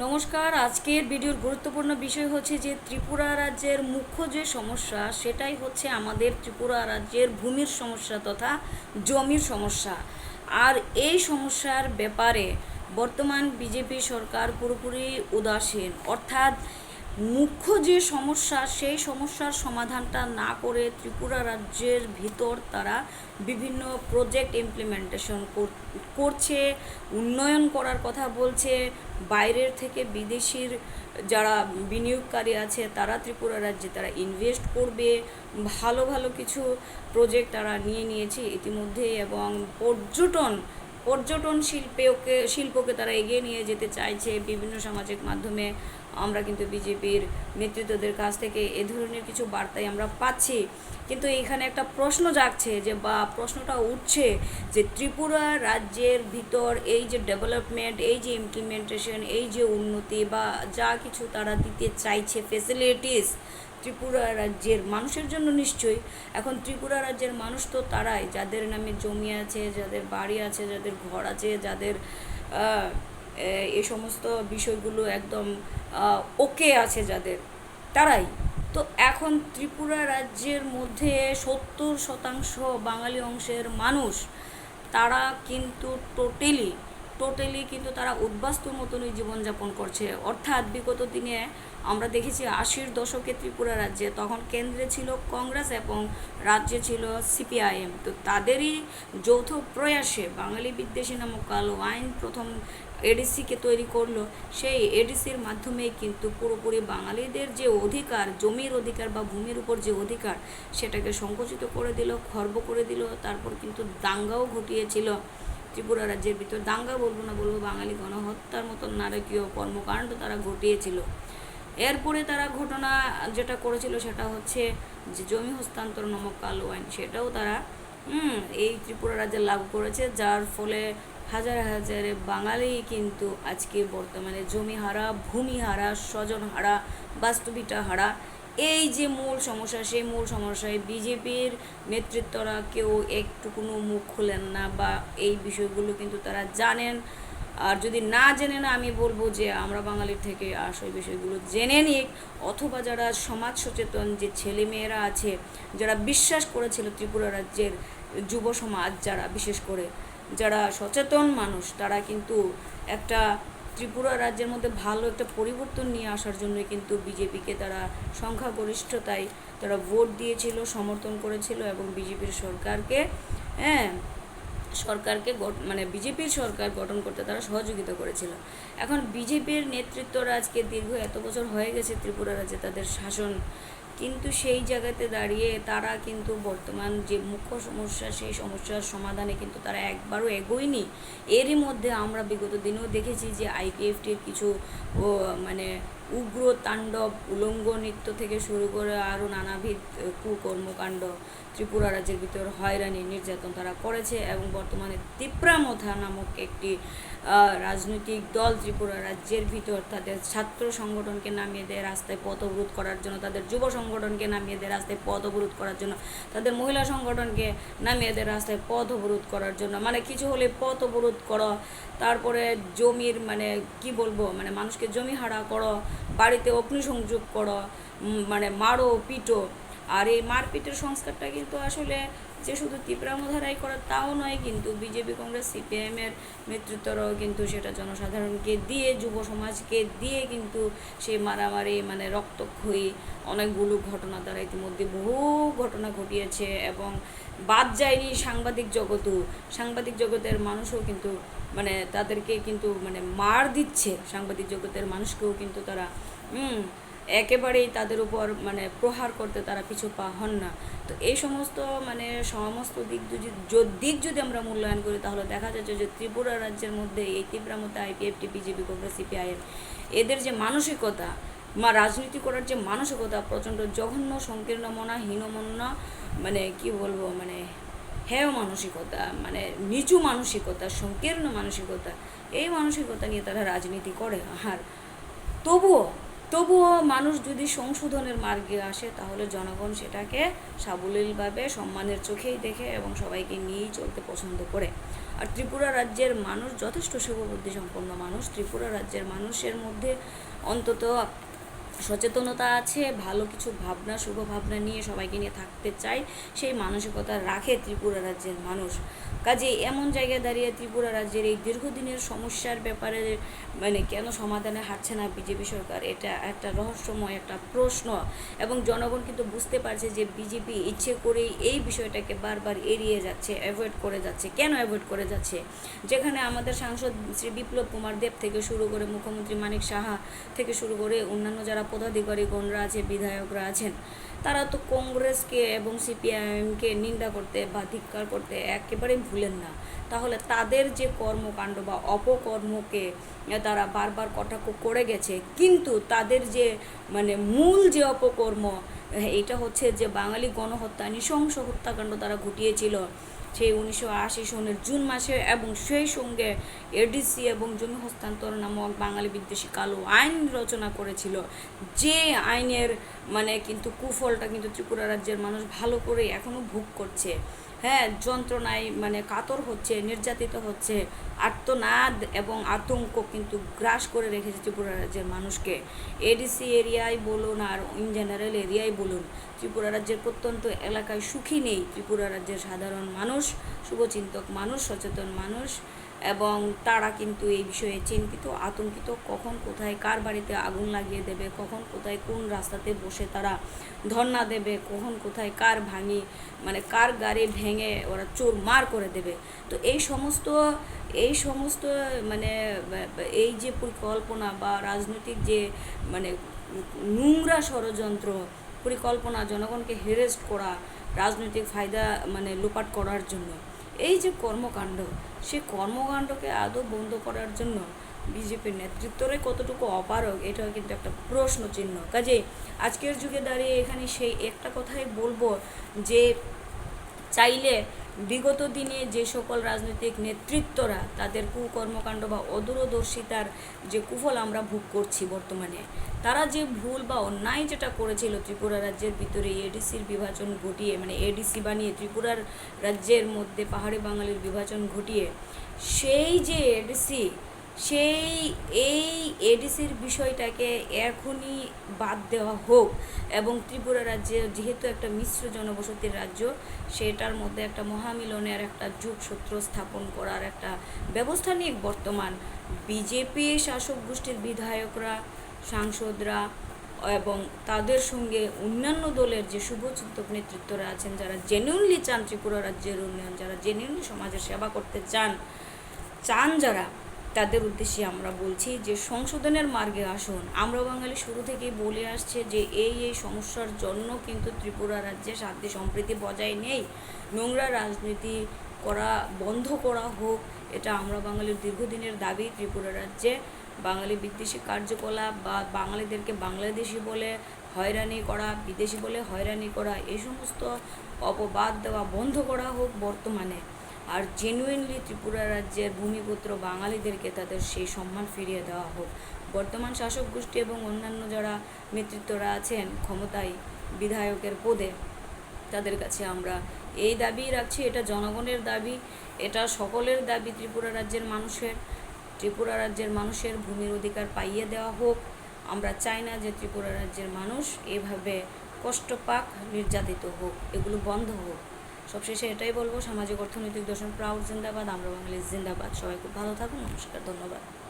নমস্কার, আজকের ভিডিওর গুরুত্বপূর্ণ বিষয় হচ্ছে যে ত্রিপুরা রাজ্যের মুখ্য যে সমস্যা, সেটাই হচ্ছে আমাদের ত্রিপুরা রাজ্যের ভূমির সমস্যা তথা জমির সমস্যা। আর এই সমস্যার ব্যাপারে বর্তমান বিজেপি সরকার পুরোপুরি উদাসীন। অর্থাৎ মুখ্য যে সমস্যা, সেই সমস্যার সমাধানটা না করে ত্রিপুরা রাজ্যের ভিতর তারা বিভিন্ন প্রজেক্ট ইমপ্লিমেন্টেশন করছে, উন্নয়ন করার কথা বলছে, বাইরের থেকে বিদেশির যারা বিনিয়োগকারী আছে তারা ত্রিপুরা রাজ্যে তারা ইনভেস্ট করবে। ভালো ভালো কিছু প্রজেক্ট তারা নিয়ে নিয়েছে ইতিমধ্যে এবং পর্যটন পর্যটন শিল্পকে শিল্পকে তারা এগিয়ে নিয়ে যেতে চাইছে বিভিন্ন সামাজিক মাধ্যমে। আমরা কিন্তু বিজেপির নেতৃত্বদের কাছ থেকে এ ধরনের কিছু বার্তাই আমরা পাচ্ছি। কিন্তু এখানে একটা প্রশ্ন জাগছে যে, বা প্রশ্নটা উঠছে যে, ত্রিপুরা রাজ্যের ভিতর এই যে ডেভেলপমেন্ট এই যে ইমপ্লিমেন্টেশন এই যে উন্নতি বা যা কিছু তারা দিতে চাইছে ফেসিলিটিস ত্রিপুরা রাজ্যের মানুষের জন্য নিশ্চয়ই। এখন ত্রিপুরা রাজ্যের মানুষ তো তারাই। যাদের নামে জমি আছে, যাদের বাড়ি আছে, যাদের ঘর আছে, যাদের এ- সমস্ত বিষয়গুলো একদম ওকে আছে যাদের, তারাই। তো এখন ত্রিপুরা রাজ্যের মধ্যে সত্তর শতাংশ বাঙালি অংশের মানুষ, তারা কিন্তু টোটালি টোটালি কিন্তু তারা উদ্বাস্ত মতনই জীবনযাপন করছে। অর্থাৎ বিগত দিনে আমরা দেখেছি আশির দশকে ত্রিপুরা রাজ্যে তখন কেন্দ্রে ছিল কংগ্রেস এবং রাজ্যে ছিল সিপিআইএম। তো তাদেরই যৌথ প্রয়াসে বাঙালি বিদ্বেষী নামক কালো আইন প্রথম এডিসিকে তৈরি করল। সেই এডিসির মাধ্যমে কিন্তু পুরোপুরি বাঙালিদের যে অধিকার, জমির অধিকার বা ভূমির উপর যে অধিকার, সেটাকে সংকুচিত করে দিল, খর্ব করে দিল, তারপর কিন্তু দাঙ্গাও ঘটিয়েছিল। ত্রিপুরা রাজ্যের ভিতর। দাঙ্গা বলব না, বলব বাঙালি গণহত্যার মতন নারকীয় কর্মকাণ্ড তারা ঘটিয়েছিল। এরপরে তারা ঘটনা যেটা করেছিল সেটা হচ্ছে যে জমি হস্তান্তর নামক কালো আইন, সেটাও তারা এই ত্রিপুরা রাজ্যে লাভ করেছে, যার ফলে হাজার হাজারে বাঙালি কিন্তু আজকে বর্তমানে জমি হারা, ভূমি হারা, স্বজন হারা বাস্তবিকটা হারা এই যে মূল সমস্যা, সেই মূল সমস্যায় বিজেপির নেতৃত্বরা কেউ একটুকুনো মুখ খুলেন না বা এই বিষয়গুলো কিন্তু তারা জানেন। আর যদি না জেনে না, আমি বলব যে আমরা বাঙালির থেকে আস ওই বিষয়গুলো জেনে নিক। অথবা যারা সমাজ সচেতন, যে ছেলে মেয়েরা আছে, যারা বিশ্বাস করেছিল ত্রিপুরা রাজ্যের যুব সমাজ, যারা বিশেষ করে যারা সচেতন মানুষ, তারা কিন্তু একটা ত্রিপুরা রাজ্যের মধ্যে ভালো একটা পরিবর্তন নিয়ে আসার জন্য কিন্তু বিজেপিকে তারা সংখ্যাগরিষ্ঠতায় তারা ভোট দিয়েছিল, সমর্থন করেছিল এবং বিজেপির সরকারকে হ্যাঁ সরকারকে মানে বিজেপির সরকার গঠন করতে তারা সহযোগিতা করেছিল। এখন বিজেপির নেতৃত্বরা আজকে দীর্ঘ এত বছর হয়ে গেছে ত্রিপুরা রাজ্যে তাদের শাসন কিন্তু সেই জায়গাতে দাঁড়িয়ে তারা কিন্তু বর্তমান যে মুখ্য সমস্যা, সেই সমস্যার সমাধানে কিন্তু তারা একবারও এগোয়নি। এরই মধ্যে আমরা বিগত দিনেও দেখেছি যে আইপিএফটির কিছু মানে উগ্র তাণ্ডব, উলঙ্গ নৃত্য থেকে শুরু করে আরও নানাবিধ কুকর্মকাণ্ড ত্রিপুরা রাজ্যের ভিতর হয়রানি নির্যাতন তারা করেছে এবং বর্তমানে তিপ্রামথা নামক একটি রাজনৈতিক দল ত্রিপুরা রাজ্যের ভিতর তাদের ছাত্র সংগঠনকে নামিয়ে দেয়, রাস্তায় পথ অবরোধ করার জন্য, তাদের যুব সংগঠনকে নামিয়ে দেয়, রাস্তায় পথ অবরোধ করার জন্য, তাদের মহিলা সংগঠনকে নামিয়ে দেয়, রাস্তায় পথ অবরোধ করার জন্য মানে কিছু হলে পথ অবরোধ করো, তারপরে জমির মানে কি বলব মানে মানুষকে জমি হারা করো বাড়িতে অগ্নিসংযোগ করো মানে মারো, পিটো। আর এই মারপিটের সংস্কারটা কিন্তু আসলে যে শুধু তীব্রামধারাই করা তাও নয়, কিন্তু বিজেপি, কংগ্রেস সিপিএমের নেতৃত্বরাও কিন্তু সেটা জনসাধারণকে দিয়ে, যুব সমাজকে দিয়ে কিন্তু সেই মারামারি মানে রক্তক্ষয়ী অনেকগুলো ঘটনা তারা ইতিমধ্যে বহু ঘটনা ঘটিয়েছে এবং বাদ যায়নি সাংবাদিক জগতও সাংবাদিক জগতের মানুষও কিন্তু মানে তাদেরকে কিন্তু মানে মার দিচ্ছে সাংবাদিক জগতের মানুষকেও কিন্তু তারা একেবারেই তাদের উপর মানে প্রহার করতে তারা পিছু পা হন না। তো এই সমস্ত মানে সমস্ত দিক যদি দিক যদি আমরা মূল্যায়ন করি, তাহলে দেখা যাচ্ছে যে ত্রিপুরা রাজ্যের মধ্যে এই ত্রিপুরার মধ্যে আইপিএফটি বিজেপি কংগ্রেস সিপিআইএম এদের যে মানসিকতা, মা, রাজনীতি করার যে মানসিকতা প্রচণ্ড জঘন্য, সংকীর্ণ মনা হীনমনা মানে কি বলব মানে হেয় মানসিকতা মানে নিচু মানসিকতা, সংকীর্ণ মানসিকতা, এই মানসিকতা নিয়ে তারা রাজনীতি করে। আর তবুও তবুও মানুষ যদি সংশোধনের মার্গে আসে, তাহলে জনগণ সেটাকে সাবলীলভাবে সম্মানের চোখেই দেখে এবং সবাইকে নিয়েই চলতে পছন্দ করে। আর ত্রিপুরা রাজ্যের মানুষ যথেষ্ট শুভবুদ্ধি সম্পন্ন মানুষ। ত্রিপুরা রাজ্যের মানুষের মধ্যে অন্তত সচেতনতা আছে, ভালো কিছু ভাবনা, শুভ ভাবনা নিয়ে সবাইকে নিয়ে থাকতে চায় সেই মানসিকতা রাখে ত্রিপুরা রাজ্যের মানুষ। কাজে এমন জায়গায় দাঁড়িয়ে ত্রিপুরা রাজ্যের এই দীর্ঘদিনের সমস্যার ব্যাপারে মানে কেন সমাধানে হাঁটছে না বিজেপি সরকার? এটা একটা রহস্যময় একটা প্রশ্ন এবং জনগণ কিন্তু বুঝতে পারছে যে বিজেপি ইচ্ছে করেই এই বিষয়টাকে বারবার এড়িয়ে যাচ্ছে অ্যাভয়েড করে যাচ্ছে। কেন অ্যাভয়েড করে যাচ্ছে? যেখানে আমাদের সাংসদ শ্রী বিপ্লব কুমার দেব থেকে শুরু করে মুখ্যমন্ত্রী মানিক সাহা থেকে শুরু করে অন্যান্য যারা পদাধিকারীগণরা আছে, বিধায়করা আছেন তারা তো কংগ্রেসকে এবং সিপিআইএমকে নিন্দা করতে বা ধিক্কার করতে একেবারেই ভুলেন না। তাহলে তাদের যে কর্মকাণ্ড বা অপকর্মকে তারা বারবার কটাক্ষ করে গেছে, কিন্তু তাদের যে মানে মূল যে অপকর্ম, এটা হচ্ছে যে বাঙালি গণহত্যা, নৃশংস হত্যাকাণ্ড তারা ঘটিয়েছিল সেই উনিশশো আশি সনের জুন মাসে এবং সেই সঙ্গে এডিসি এবং জমি হস্তান্তর নামক বাঙালি বিদ্বেষী কালো আইন রচনা করেছিল। যে আইনের মানে কিন্তু কুফলটা কিন্তু ত্রিপুরা রাজ্যের মানুষ ভালো করে এখনও ভোগ করছে। হ্যাঁ যন্ত্রণায় মানে কাতর হচ্ছে, নির্যাতিত হচ্ছে আত্মনাদ এবং আতঙ্ক কিন্তু গ্রাস করে রেখেছে ত্রিপুরা রাজ্যের মানুষকে। এডিসি এরিয়ায় বলুন আর ইন জেনারেল এরিয়ায় বলুন, ত্রিপুরা রাজ্যের প্রত্যন্ত এলাকায় সুখী নেই ত্রিপুরা রাজ্যের সাধারণ মানুষ, শুভচিন্তক মানুষ, সচেতন মানুষ। এবং তারা কিন্তু এই বিষয়ে চিন্তিত, আতঙ্কিত, কখন কোথায় কার বাড়িতে আগুন লাগিয়ে দেবে, কখন কোথায় কোন রাস্তাতে বসে তারা ধর্না দেবে, কখন কোথায় কার ভাঙি মানে কার গাড়ি ভেঙে ওরা চোর মার করে দেবে। তো এই সমস্ত এই সমস্ত মানে এই যে পরিকল্পনা বা রাজনৈতিক যে মানে নোংরা ষড়যন্ত্র, পরিকল্পনা জনগণকে হেরেস্ট করা, রাজনৈতিক ফায়দা মানে লোপাট করার জন্য। এই যে কর্মকাণ্ড, সে কর্মকাণ্ডকে আদৌ বন্ধ করার জন্য বিজেপির নেতৃত্বরে কতটুকু অপারক এটাও কিন্তু একটা প্রশ্ন চিহ্ন কাজে আজকের যুগে দাঁড়িয়ে এখানে সেই একটা কথাই বলব যে, চাইলে বিগত দিনে যে সকল রাজনৈতিক নেতৃত্বরা তাদের কুকর্মকাণ্ড বা অদূরদর্শিতার যে কুফল আমরা ভোগ করছি বর্তমানে, তারা যে ভুল বা অন্যায় যেটা করেছিল ত্রিপুরা রাজ্যের ভিতরে এডিসির বিভাজন ঘটিয়ে মানে এডিসি বানিয়ে ত্রিপুরার রাজ্যের মধ্যে পাহাড়ি বাঙালির বিভাজন ঘটিয়ে, সেই যে এডিসি সেই, এই এডিসির বিষয়টাকে এখনই বাদ দেওয়া হোক এবং ত্রিপুরা রাজ্যে যেহেতু একটা মিশ্র জনবসতির রাজ্য, সেটার মধ্যে একটা মহামিলনের একটা যুগসূত্র স্থাপন করার একটা ব্যবস্থা নিয়ে বর্তমান বিজেপি শাসক গোষ্ঠীর বিধায়করা, সাংসদরা এবং তাদের সঙ্গে অন্যান্য দলের যে শুভচিন্তক নেতৃত্বরা আছেন, যারা জেনুইনলি চান ত্রিপুরা রাজ্যের উন্নয়ন, যারা জেনুইনলি সমাজের সেবা করতে চান চান যারা তাদের উদ্দেশ্যে আমরা বলছি যে সংশোধনের মার্গে আসুন। আমরা বাঙালি শুরু থেকেই বলে আসছে যে এই এই সমস্যার জন্য কিন্তু ত্রিপুরা রাজ্যে শান্তি সম্প্রীতি বজায় নেই। নোংরা রাজনীতি করা বন্ধ করা হোক, এটা আমরা বাঙালির দীর্ঘদিনের দাবি। ত্রিপুরা রাজ্যে বাঙালি বিদ্বেষী কার্যকলাপ বা বাঙালিদেরকে বাংলাদেশি বলে হয়রানি করা, বিদেশি বলে হয়রানি করা এই সমস্ত অপবাদ দেওয়া বন্ধ করা হোক বর্তমানে। আর জেনুইনলি ত্রিপুরা রাজ্যের ভূমিপুত্র বাঙালিদেরকে তাদের সেই সম্মান ফিরিয়ে দেওয়া হোক। বর্তমান শাসক গোষ্ঠী এবং অন্যান্য যারা নেতৃত্বরা আছেন ক্ষমতায় বিধায়কের পদে, তাদের কাছে আমরা এই দাবি রাখছি, এটা জনগণের দাবি, এটা সকলের দাবি, ত্রিপুরা রাজ্যের মানুষের, ত্রিপুরা রাজ্যের মানুষের ভূমির অধিকার পাইয়ে দেওয়া হোক। আমরা চাই না যে ত্রিপুরা রাজ্যের মানুষ এভাবে কষ্ট পাক, নির্যাতিত হোক, এগুলো বন্ধ হোক। সবশেষে এটাই বলব, সামাজিক অর্থনৈতিক দর্শন প্রাউড জিন্দাবাদ, আমরা বাঙালি জিন্দাবাদ। সবাই খুব ভালো থাকুন, নমস্কার, ধন্যবাদ।